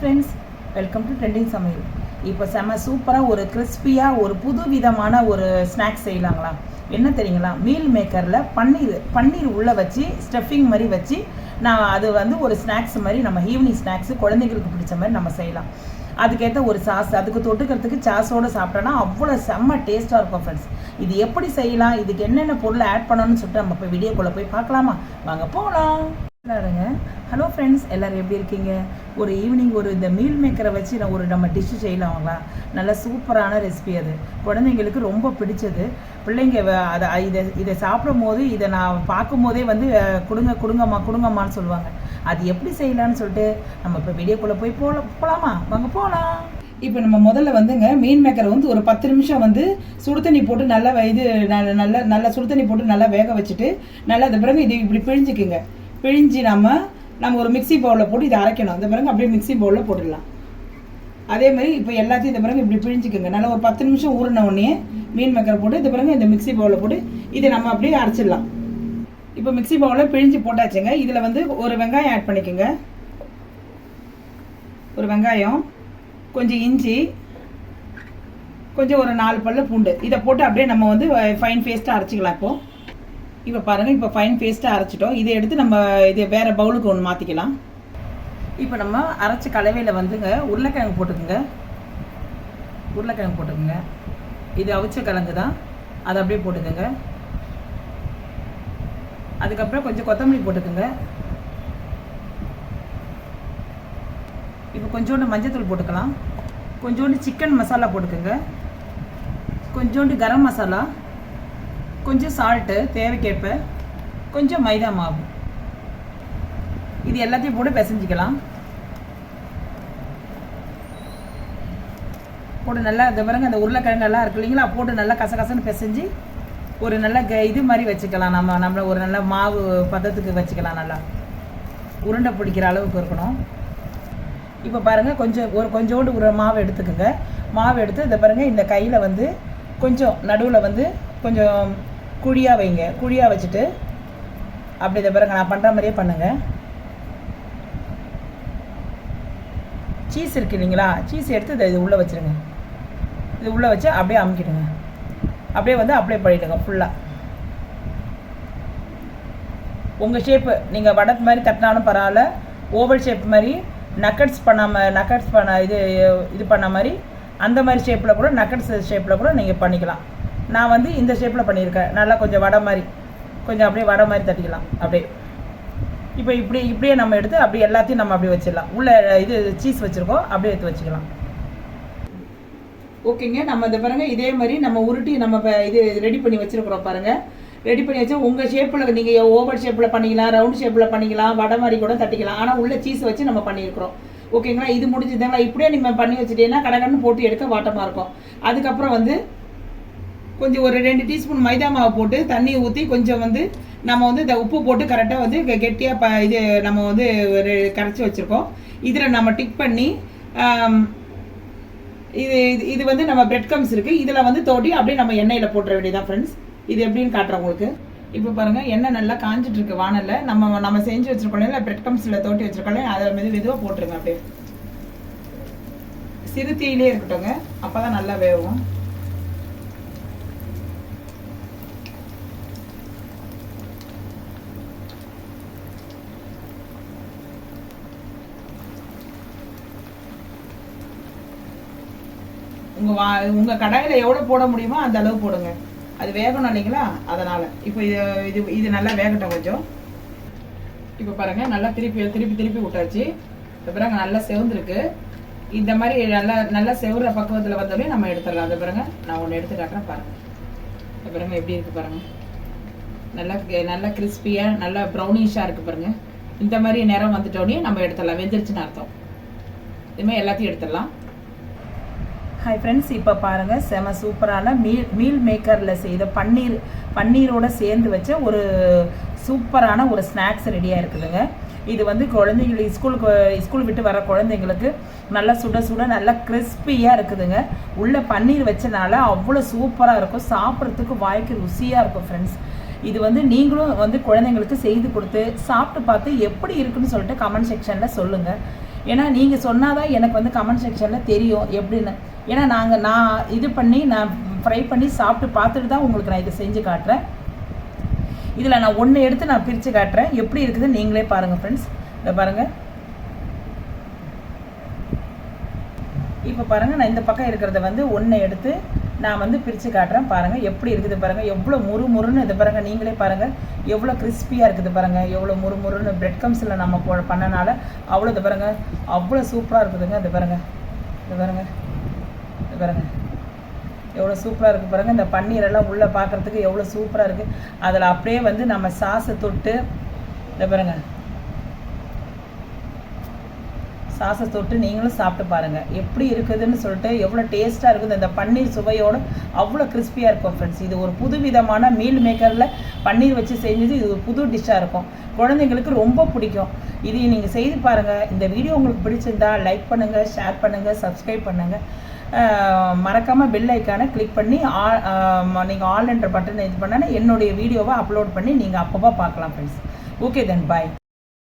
Friends welcome to trending சமையல் இப்போ செம சூப்பராக ஒரு கிறிஸ்பியாக ஒரு புது விதமான ஒரு ஸ்நாக்ஸ் செய்யலாங்களா? என்ன தெரியுங்களா? மீல் மேக்கரில் பன்னீர் பன்னீர் உள்ளே வச்சு ஸ்டஃபிங் மாதிரி வச்சு நான் அது வந்து ஒரு ஸ்நாக்ஸ் மாதிரி நம்ம ஈவினிங் ஸ்நாக்ஸு குழந்தைங்களுக்கு பிடிச்ச மாதிரி நம்ம செய்யலாம். அதுக்கேற்ற ஒரு சாஸ் அதுக்கு தொட்டுக்கிறதுக்கு சாஸோடு சாப்பிட்டோன்னா அவ்வளோ செம்ம டேஸ்ட்டாக இருக்கும் ஃப்ரெண்ட்ஸ் இது எப்படி செய்யலாம்? இதுக்கு என்னென்ன பொருள் ஆட் பண்ணணும்னு சொல்லிட்டு நம்ம இப்போ வீடியோக்குள்ளே போய் பார்க்கலாமா? வாங்க போகலாம் ஹலோ ஃப்ரெண்ட்ஸ் எல்லோரும் எப்படி இருக்கீங்க? ஒரு ஈவினிங் ஒரு இந்த மீல் மேக்கரை வச்சு நான் ஒரு நம்ம டிஷ்ஷு செய்யலாங்களா? நல்ல சூப்பரான ரெசிபி அது. குழந்தைங்களுக்கு ரொம்ப பிடிச்சது. பிள்ளைங்க அதை இதை இதை சாப்பிடும் போது இதை நான் பார்க்கும் போதே வந்து கொடுங்க கொடுங்கம்மா கொடுங்கம்மான்னு சொல்லுவாங்க. அது எப்படி செய்யலான்னு சொல்லிட்டு நம்ம இப்போ வீடியோக்குள்ளே போய் போல போகலாமா வாங்க போகலாம் இப்போ நம்ம முதல்ல வந்துங்க மீன் மேக்கரை வந்து ஒரு பத்து நிமிஷம் வந்து சுடு தண்ணி போட்டு நல்லா இது நல்ல நல்ல நல்லா சுடு தண்ணி போட்டு நல்லா வேக வச்சுட்டு நல்லா அது பிறகு இது இப்படி பிழிஞ்சுக்குங்க. பிழிஞ்சு நம்ம நம்ம ஒரு மிக்ஸி பவுலில் போட்டு இதை அரைக்கணும். அந்த பிறகு அப்படியே மிக்ஸி பவுலில் போட்டுடலாம். அதே மாதிரி இப்போ எல்லாத்தையும் இந்த பிறகு இப்படி பிழிஞ்சிக்கோங்க. நல்லா ஒரு பத்து நிமிஷம் ஊறின உடனே மீன் மக்கரை போட்டு இந்த பிறகு இந்த மிக்ஸி பவுலில் போட்டு இதை நம்ம அப்படியே அரைச்சிடலாம். இப்போ மிக்ஸி பவுலில் பிழிஞ்சு போட்டாச்சுங்க. இதில் வந்து ஒரு வெங்காயம் ஆட் பண்ணிக்கோங்க. ஒரு வெங்காயம் கொஞ்சம் இஞ்சி கொஞ்சம் ஒரு நாலு பல்லு பூண்டு. இதை போட்டு அப்படியே நம்ம வந்து ஃபைன் பேஸ்ட்டாக அரைச்சிக்கலாம் இப்போது இப்போ பாருங்கள் இப்போ ஃபைன் பேஸ்ட்டாக அரைச்சிட்டோம். இதை எடுத்து நம்ம இதை வேறு பவுலுக்கு ஒன்று மாற்றிக்கலாம் இப்போ நம்ம அரைச்ச கலவையில் வந்துங்க உருளைக்கிழங்கு போட்டுக்குங்க. உருளைக்கிழங்கு போட்டுக்குங்க. இது அவிச்ச கிழங்கு தான். அதை அப்படியே போட்டுக்கோங்க. அதுக்கப்புறம் கொஞ்சம் கொத்தமல்லி போட்டுக்கோங்க. இப்போ கொஞ்சோண்டு மஞ்சத்தூள் போட்டுக்கலாம். கொஞ்சோண்டு சிக்கன் மசாலா போட்டுக்கோங்க. கொஞ்சோண்டு கரம் மசாலா கொஞ்சம் சால்ட்டு தேவைக்கேற்ப கொஞ்சம் மைதா மாவு. இது எல்லாத்தையும் போட்டு பிசைஞ்சிக்கலாம். போட்டு நல்லா இந்த பாருங்க அந்த உருளைக்கிழங்கு எல்லாம் இருக்கு இல்லைங்களா போட்டு நல்லா கசகசன்னு பிசைஞ்சு ஒரு நல்ல க இது மாதிரி வச்சுக்கலாம். நம்ம நம்மளை ஒரு நல்ல மாவு பதத்துக்கு வச்சுக்கலாம் நல்லா. உருண்டை பிடிக்கிற அளவுக்கு இருக்கணும். இப்போ பாருங்கள் கொஞ்சம் ஒரு கொஞ்சோண்டு ஒரு மாவு எடுத்துக்கோங்க. மாவு எடுத்து இதை பாருங்கள் இந்த கையில் வந்து கொஞ்சம் நடுவில் வந்து கொஞ்சம் குழியாக வைங்க. குழியாக வச்சுட்டு அப்படி இதை பாருங்க நான் பண்ணுற மாதிரியே பண்ணுங்கள் சீஸ் இருக்கு இல்லைங்களா? சீஸ் எடுத்து இதை இது உள்ளே வச்சுருங்க. இது உள்ளே வச்சு அப்படியே அமுக்கிடுங்க. அப்படியே வந்து அப்ளை பண்ணிவிடுங்க ஃபுல்லாக உங்கள் ஷேப்பு நீங்கள் வடத்து மாதிரி தட்டினாலும் பரவாயில்ல. ஓவல் ஷேப் மாதிரி நக்கட்ஸ் பண்ணாமல் நக்கட்ஸ் பண்ண இது இது பண்ண மாதிரி அந்த மாதிரி ஷேப்பில் கூட நக்கட்ஸ் ஷேப்பில் கூட நீங்கள் பண்ணிக்கலாம். நான் வந்து இந்த ஷேப்பில் பண்ணியிருக்கேன். நல்லா கொஞ்சம் வடை மாதிரி. கொஞ்சம் அப்படியே வடை மாதிரி தட்டிக்கலாம். அப்படியே. இப்போ இப்படி இப்படியே நம்ம எடுத்து அப்படியே எல்லாத்தையும் நம்ம அப்படியே வச்சிடலாம். உள்ள இது சீஸ் வச்சுருக்கோம். அப்படியே எடுத்து வச்சுக்கலாம். ஓகேங்க. நம்ம இந்த பாருங்க. இதே மாதிரி நம்ம உருட்டி நம்ம இது ரெடி பண்ணி வச்சிருக்கிறோம் பாருங்க. ரெடி பண்ணி வச்சு உங்க ஷேப்பில் நீங்கள் ஓவர் ஷேப்பில் பண்ணிக்கலாம் ரவுண்ட் ஷேப்பில் பண்ணிக்கலாம் வடை மாதிரி கூட தட்டிக்கலாம். ஆனால் உள்ள சீஸ் வச்சு நம்ம பண்ணியிருக்கிறோம். ஓகேங்களா? இது முடிஞ்சதுங்களா? இப்படியே நீங்கள் பண்ணி வச்சுட்டீங்கன்னா கடகடன்னு போட்டு எடுக்க வாட்டமாக இருக்கும். அதுக்கப்புறம் வந்து கொஞ்சம் ஒரு ரெண்டு டீஸ்பூன் மைதா மாவு போட்டு தண்ணி ஊற்றி கொஞ்சம் வந்து நம்ம வந்து இந்த உப்பு போட்டு கரெக்டாக வந்து கெட்டியாக ப இது நம்ம வந்து கரைச்சி வச்சுருக்கோம். இதில் நம்ம டிக் பண்ணி இது இது- இது வந்து நம்ம பிரெட் கம்ஸ் இருக்குது இதில் வந்து தோட்டி அப்படியே நம்ம எண்ணெயில் போட்டுற வேண்டியதான் ஃப்ரெண்ட்ஸ் இது எப்படின்னு காட்டுறேன் உங்களுக்கு. இப்போ பாருங்கள் எண்ணெய் நல்லா காஞ்சிட்டு இருக்கு நம்ம நம்ம செஞ்சு வச்சுருக்கோம் இல்லை பிரெட் கம்ஸில் தோட்டி வச்சுருக்கோம் அதை மெது மெதுவாக போட்டுருங்க அப்படியே. சிறு தீயிலே இருக்கட்டும்ங்க. அப்போ தான் நல்லா வேகும். உங்க வா உங்க கடாயில எவ்வளவு போட முடியுமோ அந்த அளவு போடுங்க. அது வேகணும் இல்லைங்களா? அதனால. இப்போ இது இது இது நல்லா வேகட்டும் கொஞ்சம். இப்போ பாருங்க நல்லா திருப்பி திருப்பி திருப்பி விட்டாச்சு. இப்போ பாருங்க நல்லா செவந்துருக்கு. இந்த மாதிரி நல்லா நல்லா செவுற பக்குவத்தில் வந்தோடனே நம்ம எடுத்துடலாம். அது பாருங்க நான் ஒன்று எடுத்து காட்டுறேன் பாருங்க. இப்போ பாருங்க எப்படி இருக்கு பாருங்க. நல்லா நல்லா கிறிஸ்பியாக நல்லா ப்ரௌனிஷாக இருக்கு பாருங்க. இந்த மாதிரி நேரம் வந்துட்டோடனே நம்ம எடுத்துடலாம். வெந்துருச்சுன்னு அர்த்தம். இதுமாதிரி எல்லாத்தையும் எடுத்துடலாம். ஹாய் ஃப்ரெண்ட்ஸ் இப்போ பாருங்கள் செம சூப்பரான மீல் மீல் மேக்கரில் செய்த பன்னீர் பன்னீரோடு சேர்ந்து வச்ச ஒரு சூப்பரான ஒரு ஸ்நாக்ஸ் ரெடியாக இருக்குதுங்க. இது வந்து குழந்தைங்களுக்கு ஸ்கூலுக்கு ஸ்கூல் விட்டு வர குழந்தைங்களுக்கு நல்லா சுட சுட நல்லா கிறிஸ்பியாக இருக்குதுங்க. உள்ளே பன்னீர் வச்சனால அவ்வளோ சூப்பராக இருக்கும். சாப்பிட்றதுக்கு வாய்க்கு ருசியாக இருக்கும் ஃப்ரெண்ட்ஸ் இது வந்து நீங்களும் வந்து குழந்தைங்களுக்கு செய்து கொடுத்து சாப்பிட்டு பார்த்து எப்படி இருக்குன்னு சொல்லிட்டு கமெண்ட் செக்ஷனில் சொல்லுங்கள் ஏன்னா நீங்கள் சொன்னால் தான் எனக்கு வந்து கமெண்ட் செக்ஷனில் தெரியும் எப்படின்னு. ஏன்னா நாங்கள் நான் இது பண்ணி நான் ஃப்ரை பண்ணி சாப்பிட்டு பார்த்துட்டு தான் உங்களுக்கு நான் இதை செஞ்சு காட்டுறேன். இதில் நான் ஒன்று எடுத்து நான் பிரித்து காட்டுறேன். எப்படி இருக்குது நீங்களே பாருங்கள் ஃப்ரெண்ட்ஸ் இதை பாருங்கள் இப்போ பாருங்கள் நான் இந்த பக்கம் இருக்கிறத வந்து ஒன்று எடுத்து நான் வந்து பிரித்து காட்டுறேன். பாருங்கள் எப்படி இருக்குது பாருங்கள் எவ்வளோ முறு முறுன்னு இது பாருங்கள் நீங்களே பாருங்கள் எவ்வளோ கிறிஸ்பியாக இருக்குது பாருங்கள் எவ்வளோ முறு முறுன்னு பிரெட் கம்ஸில் நம்ம பண்ணனால அவ்வளோ இது பாருங்கள் அவ்வளோ சூப்பராக இருக்குதுங்க. இது பாருங்கள் இது பாருங்கள் பாருங்க. பாருங்கள் எவ்வளோ சூப்பராக இருக்குது பாருங்கள் இந்த பன்னீரெல்லாம் உள்ளே பார்க்குறதுக்கு எவ்வளோ சூப்பராக இருக்குது அதில் அப்படியே வந்து நம்ம சாஸை தொட்டு இதை பாருங்கள் சாஸை தொட்டு நீங்களும் சாப்பிட்டு பாருங்கள் எப்படி இருக்குதுன்னு சொல்லிட்டு எவ்வளோ டேஸ்ட்டாக இருக்குது. இந்த பன்னீர் சுவையோடு அவ்வளோ கிறிஸ்பியாக இருக்கும் ஃப்ரெண்ட்ஸ் இது ஒரு புது விதமான மீல் மேக்கரில் பன்னீர் வச்சு செஞ்சது. இது ஒரு புது டிஷ்ஷாக இருக்கும். குழந்தைங்களுக்கு ரொம்ப பிடிக்கும். இது நீங்கள் செய்து பாருங்கள் இந்த வீடியோ உங்களுக்கு பிடிச்சிருந்தா லைக் பண்ணுங்கள் ஷேர் பண்ணுங்கள் சப்ஸ்கிரைப் பண்ணுங்கள் மறக்காமல் பெல் ஐக்கானை கிளிக் பண்ணி ஆல் நீங்கள் ஆல் என்ற பட்டன் இது பண்ணால் என்னுடைய வீடியோவை அப்லோட் பண்ணி நீங்கள் அப்பப்போ பார்க்கலாம் ஃப்ரெண்ட்ஸ் ஓகே தென் பாய்